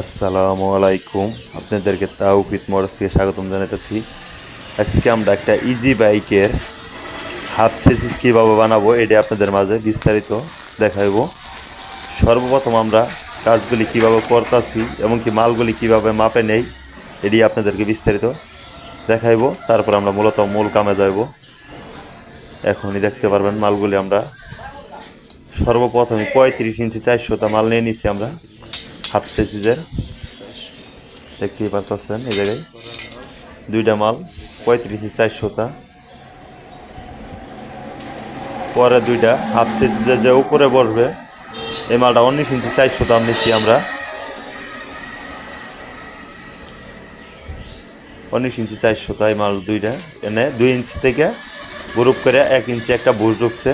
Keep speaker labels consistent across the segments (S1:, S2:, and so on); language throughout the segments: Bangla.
S1: আসসালামু আলাইকুম। আপনাদেরকে তাওহিদ মোটরস থেকে স্বাগতম জানাতেছি আজকে আমরা একটা ইজি বাইকের হাফ সেসিস কীভাবে বানাবো। এটা আপনাদের মাঝে বিস্তারিত দেখাইব। সর্বপ্রথম আমরা কাজগুলি কীভাবে করতেছি এমনকি মালগুলি কীভাবে মাপে নেই, এটি আপনাদেরকে বিস্তারিত দেখাইব। তারপর আমরা মূলত মূল কামে যাইব। এখনই দেখতে পারবেন মালগুলি আমরা সর্বপ্রথমে পঁয়ত্রিশ ইঞ্চি চারশোটা মাল নিয়ে নিছি আমরা, হাফ সাইজের। দেখতেই পারতেছেন এই জায়গায় দুইটা মাল, পঁয়ত্রিশ ইঞ্চি চারশোটা। পরে দুইটা হাফ সাইজের যে উপরে বসবে এই মালটা উনিশ ইঞ্চি চারশোটা নিচ্ছি আমরা। উনিশ ইঞ্চি চারশোটা এই মাল দুইটা এনে দুই ইঞ্চি থেকে গ্রুপ করে এক ইঞ্চি একটা বুশ ঢুকছে।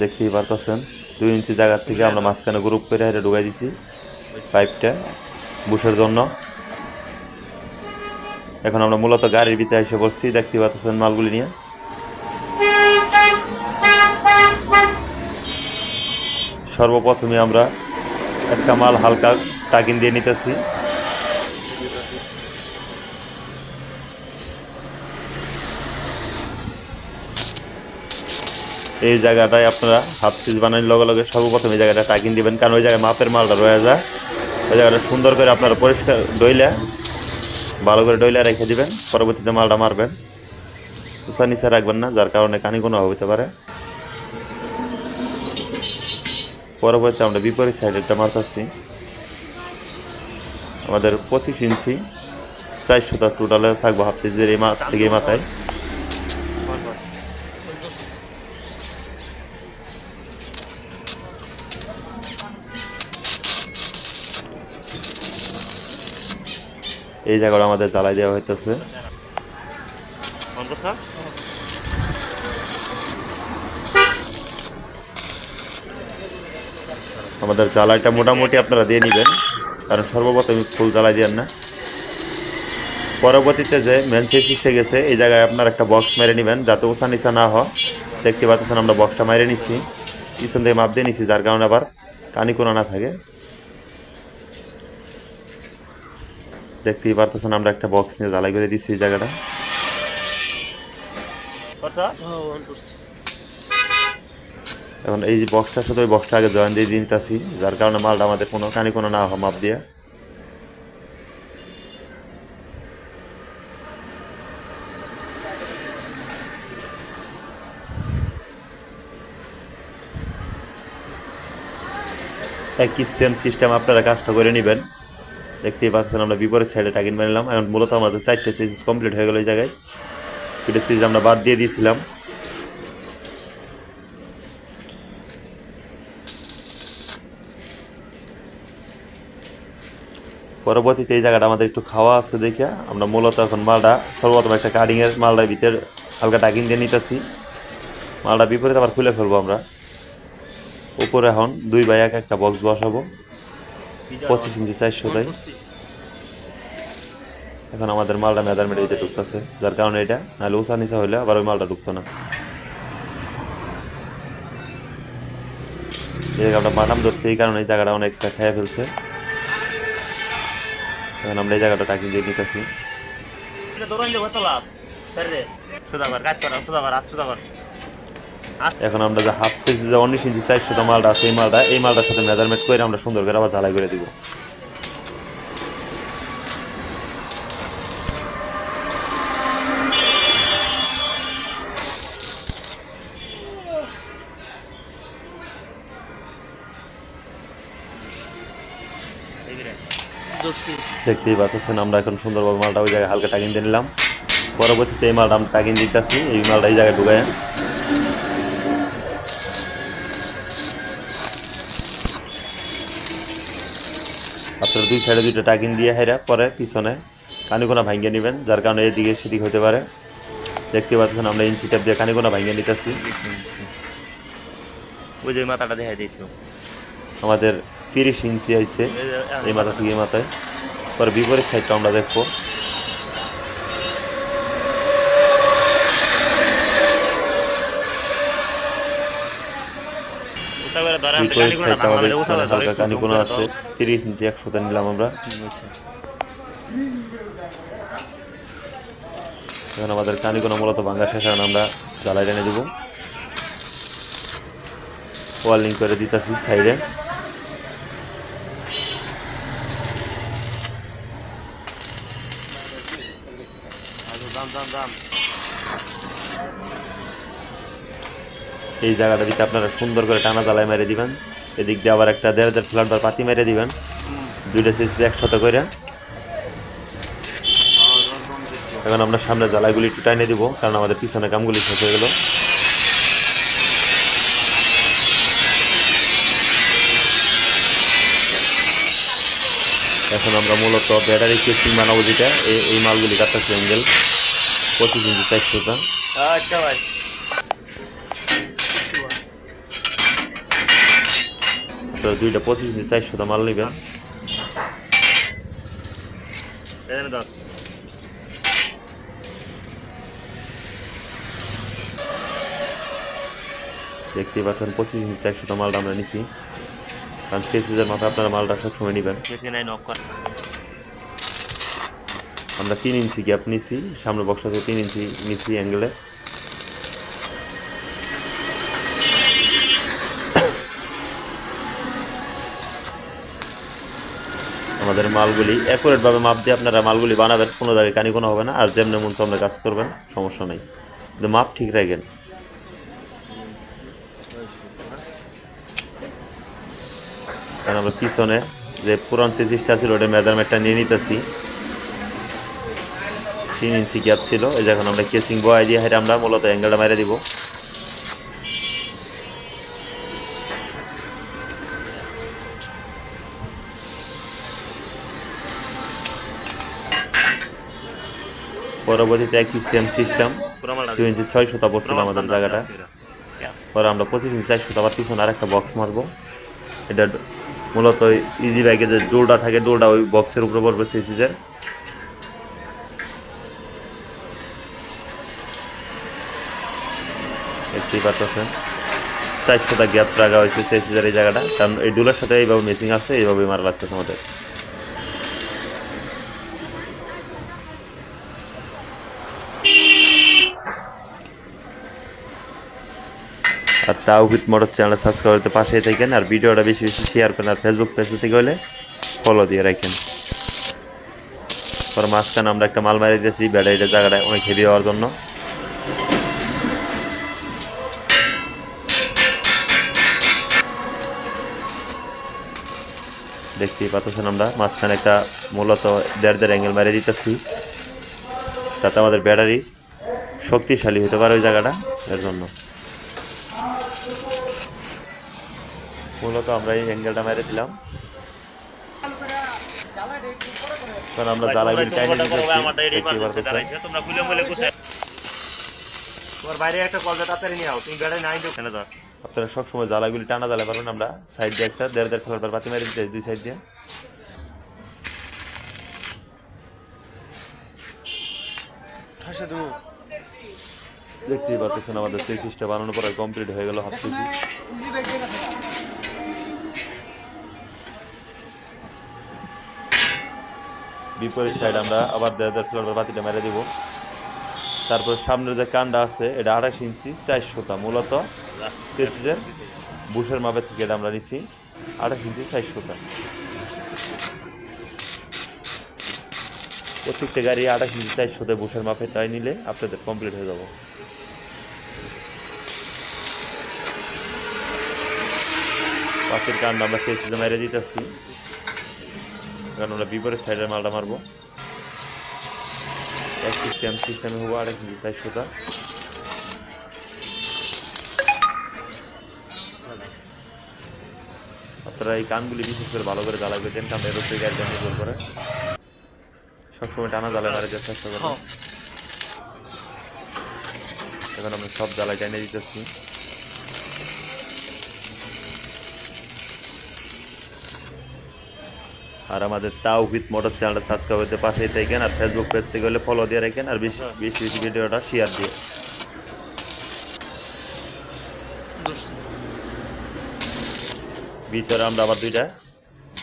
S1: দেখতেই পারতেছেন, দুই ইঞ্চি জায়গার থেকে আমরা মাঝখানে গ্রুপ করে হেঁটে ঢুকাই দিছি পাইপটা বুশের জন্য। এখন আমরা মূলত গাড়ির ভিতরে এসে পড়ছি, দেখতে পাচ্ছেন মালগুলি নিয়ে। সর্বপ্রথমে আমরা একটা মাল হালকা টাকিন দিয়ে নিতেছি। এই জায়গাটায় আপনারা হাফ সিজ বানানোর লগে লগে সর্বপ্রথম এই জায়গাটা টাকিন দিবেন, কারণ ওই জায়গায় মাপের মালটা রয়ে যায়। ওই জায়গাটা সুন্দর করে আপনারা পরিষ্কার ডইলে, ভালো করে ডইলে রেখে দিবেন, পরবর্তীতে মালটা মারবেন। উষা নিচে রাখবেন না, যার কারণে কানি কোনো হতে পারে। পরবর্তীতে আমরা বিপরীত সাইডেরটা মারতেছি। আমাদের পঁচিশ ইঞ্চি চারশোটা টোটালে থাকব হাফ সিজের এই মা, থেকে মাথায়। এই জায়গাটা আমাদের জ্বালাই দেওয়া হইতেছে। আমাদের জ্বালাইটা মোটামুটি আপনারা দিয়ে নেবেন। কারণ সর্বপ্রথম ফুল জ্বালাই দেন না। পরবর্তীতে যে মেন সিস্টে গেছে, এই জায়গায় আপনার একটা বক্স মেরে নেবেন, যাতে উষা নিচা না হয়। দেখতে পাচ্ছেন আমরা বক্সটা মেরে নিছি পিছন থেকে মাপ দিয়ে নিছি যার কারণে আবার কানি কোনো না থাকে। দেখতেই পারতেছেন আমরা একটা বক্স নিয়ে জ্বালাই করে দিচ্ছি এই জায়গাটা। এখন এই বক্সটার সাথে ওই বক্সটা আগে জয়েন দিয়ে দিয়ে নিতেছি যার কারণে মালটা আমাদের কোনো কানি কোনো না মাপ দিয়ে। একই সেম সিস্টেম আপনারা কাজটা করে নেবেন। দেখতেই পাচ্ছেন আমরা বিপরীত সাইডে টাকিন মেরে এখন মূলত আমাদের চারটে চেঞ্জেস কমপ্লিট হয়ে গেল এই জায়গায়। দুটো চেঞ্জ আমরা বাদ দিয়ে দিয়েছিলাম। পরবর্তীতে এই জায়গাটা আমাদের একটু খাওয়া আছে দেখে আমরা মূলত এখন মালটা, সর্বপ্রথম একটা কাটিংয়ের মালটার ভিতরে হালকা টাকিং দিয়ে নিতেছি। মালটা বিপরীত আবার খুলে ফেলব আমরা। উপরে এখন দুই বাই এক একটা বক্স বসাবো। পঁচিশ ইঞ্চি চারশো দেয় এখন আমাদের মালটা মেজারমেন্ট এইতে ঢুকতেছে। যার কারণে এটা নাহলে উঁচা নিচা হইলে আবার ওই মালটা ঢুকতো না। এই জায়গাটা বাটাম ধরছে, এই কারণে এই জায়গাটা অনেকটা খেয়ে ফেলছে। এখন আমরা এই জায়গাটা টাকি দিয়ে নিতেছি এখন আমরা যে হাফ সাইজ যে উনিশ ইঞ্চি চারশো মালটা আছে এই মালটা এই মালটার সাথে মেজারমেন্ট করে আমরা সুন্দর করে আবার ঝালাই করে দিব। দেখতেই পাচ্ছেন আমরা এখন সুন্দরভাবে মালটা ওই জায়গায় হালকা টাকিন দিয়ে নিলাম। পরবর্তীতে এই মালটা আমরা টাকিন দিতেছি এই মালটা এই জায়গায় ঢুকায়। আপনার দুই সাইডে দুইটা টাকিন দিয়ে হেরা পরে পিছনে কানিকোনা ভাঙ্গিয়ে নেবেন যার কারণে এদিকে সেদিক হতে পারে। দেখতে পাচ্ছেন আমরা ইঞ্চি দিয়ে কানিকোনা ভাঙিয়ে নিতেছি।
S2: ওই যে মাথাটা দেখাই দিই
S1: আমাদের তিরিশ ইঞ্চি আইছে
S2: এই
S1: মাথা থেকে মাথায়। পরে বিপরীত সাইডটা আমরা দেখব। বিপরীত সাইডটা আমাদের হালকা কানিকোনা আছে। তিরিশ ইঞ্চি একশোতে নিলাম আমরা। এখন আমাদের কানিকোনা মূলত শেষ আমরা জ্বালাই টেনে দেবো। ওয়ার্লিং করে দিতেছি সাইডে
S2: আচ্ছা, দাম দাম দাম
S1: এই জায়গাটা দিতে আপনারা সুন্দর করে টানা জ্বালাই মেরে দিবেন। এদিক দিয়ে আবার একটা দেড় দেড় ফ্ল্যাট পাতি মেরে দিবেন। দুইটা সিসি একসাথে করে এখন আমরা সামনে জ্বালাইগুলি একটু টাইনে দিব, কারণ আমাদের পিছনে কামগুলি শেষ হয়ে গেল। এখন আমরা মূলত ব্যাটারি কেসিং বানাবো যেটা এই- মালগুলি কাটতেছি অ্যাঙ্গেল পঁচিশ ইঞ্চি চারশোটা
S2: আচ্ছা ভাই।
S1: তো দুইটা পঁচিশ ইঞ্চি চারশোটা মাল নেবেন।
S2: দাও
S1: দেখতেই পাচ্ছেন পঁচিশ ইঞ্চি চারশোটা মালটা আমরা নিছি। কারণ চেসিসের মাথায় আপনারা মালটা সবসময় নেবেন। আমরা তিন ইঞ্চি গ্যাপ নিছি সামনে বক্স আছে তিন ইঞ্চি নিছি অ্যাঙ্গেলে আমাদের মালগুলি অ্যাকুরেটভাবে মাপ দিয়ে আপনারা মালগুলি বানাবেন, কোনো জায়গায় কানি কোনো হবে না, আর যেমনি মন সামনে কাজ করবেন, সমস্যা নেই। কিন্তু মাপ ঠিক রাখেন। কারণ আমরা পিছনে যে পুরান চেসিসটা ছিল, ওটা মেজারমেন্টটা নিয়ে নিতেছি। তিন ইঞ্চি গ্যাপ ছিল, এই যখন আমরা কেসিং বয় দিয়ে হেঁটে আমরা মূলত অ্যাঙ্গেলটা মেরে দিব। পরবর্তীতে একই সেম সিস্টেম
S2: পুরো মালটা
S1: দু ইঞ্চি ছয় শতা পড়ছিল আমাদের জায়গাটা। পরে আমরা পঁচিশ ইঞ্চি চারশো আবার পিছনে আরেকটা বক্স মারবো। এটা মূলত ইজি ব্যাগে যে ডোরটা থাকে ডোরটা ওই বক্সের উপরে পড়বে চেসিসের দেখতেই পাচ্ছেন, চারশোটা গ্যাপ রাখা হয়েছে চেসিসের এই জায়গাটা। কারণ এই ডুলের সাথে এইভাবে মেসিং আছে এইভাবে মারা লাগতেছে আমাদের। তাওহিদ মোটর চ্যানেল সাবস্ক্রাইব করতে পাশেই থাকেন আর ভিডিওটা বেশি বেশি শেয়ার করেন আর ফেসবুক পেজে থেকে হলে ফলো দিয়ে রাখেন। পর মাঝখানে আমরা একটা মাল মারি দিয়েছি, ব্যাটারিটা জায়গাটা অনেক হেভি হওয়ার জন্য। দেখতেই পাচ্ছেন আমরা, মাঝখানে একটা মূলত দেড় দেড় অ্যাঙ্গেল মারিয়ে দিতেছি। তাতে আমাদের ব্যাটারি শক্তিশালী হতে পারে ওই জায়গাটা, এর জন্য। মূলত আমরা এই অ্যাঙ্গেলটা মেরে দিলাম। কারণ আমরা পারতেছেন।
S2: এখানে দাও।
S1: আপনারা সবসময় জ্বালাগুলি টানা জ্বালা পারবেন আমরা। সাইড দিয়ে একটা দেড় দেড় ফেলার বাতি মেরে দিতে দুই সাইড দিয়ে। দেখতেই পাচ্ছেন আমাদের চেসিসটা বানানোর পরে কমপ্লিট হয়ে গেল হাফ বিপরীত সাইড আমরা আবার দেড় দেড় ফ্লোর বাতিটা মেরে দিব। তারপর সামনের যে কান্ডা আছে, এটা আঠাশ ইঞ্চি চারশোটা মূলত চেসিসের বুশের মাপের থেকে এটা আমরা নিছি আঠাশ ইঞ্চি চারশোটা প্রত্যেকটা গাড়ি আঠাশ ইঞ্চি চারশোতে বুশের মাপেরটাই নিলে আপনাদের কমপ্লিট হয়ে যাব। পাখির কান্ড আমরা চেষ্টা মেরে দিতেছি। কারণ আমরা বিপরীত সাইডের মালটা মারবো। একটি সেম সিস্টেমে হব আরেক ইঞ্চি চারশোটা আপনারা এই কানগুলি বিশেষ করে ভালো করে জ্বালা করে দেন কারণ এরোপ্লেন গাড়িটা নির্ভর করে। সবসময় টানা জ্বালা মারে যাওয়ার চেষ্টা করবেন এখন আমরা সব জ্বালাই টেনে দিতেছি। আর আমাদের তাও তাওহিদ মোটর চ্যানেলটা সাবস্ক্রাইব করতে পাশেই থাকেন, আর ফেসবুক পেজ থেকে হলে ফলো দিয়ে রাখেন, আর বেশি বেশি বেশি ভিডিওটা শেয়ার দিয়ে। ভিতরে আমরা আবার দুইটা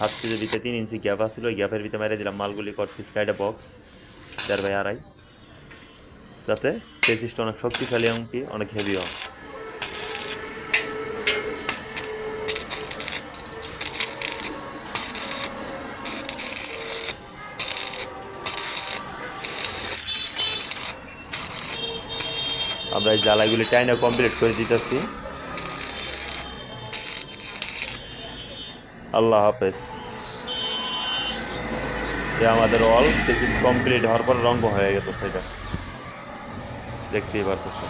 S1: হাত সিজের ভিতরে তিন ইঞ্চি গ্যাপ আসছিল ওই গ্যাপের ভিতরে মেরে দিলাম মালগুলি কট পিস কাইটা বক্স চার বাই আড়াই। যাতে পেসিসটা অনেক শক্তিশালী এবং কি, অনেক হেভি হয় আমরা এই জ্বালাইগুলি টাইনা কমপ্লিট করে দিতেছি। আল্লাহ হাফেজ। যে আমাদের অল পেসিস কমপ্লিট হওয়ার পর রঙ হয়ে গেছে সেটা। দেখতেই পারতেছে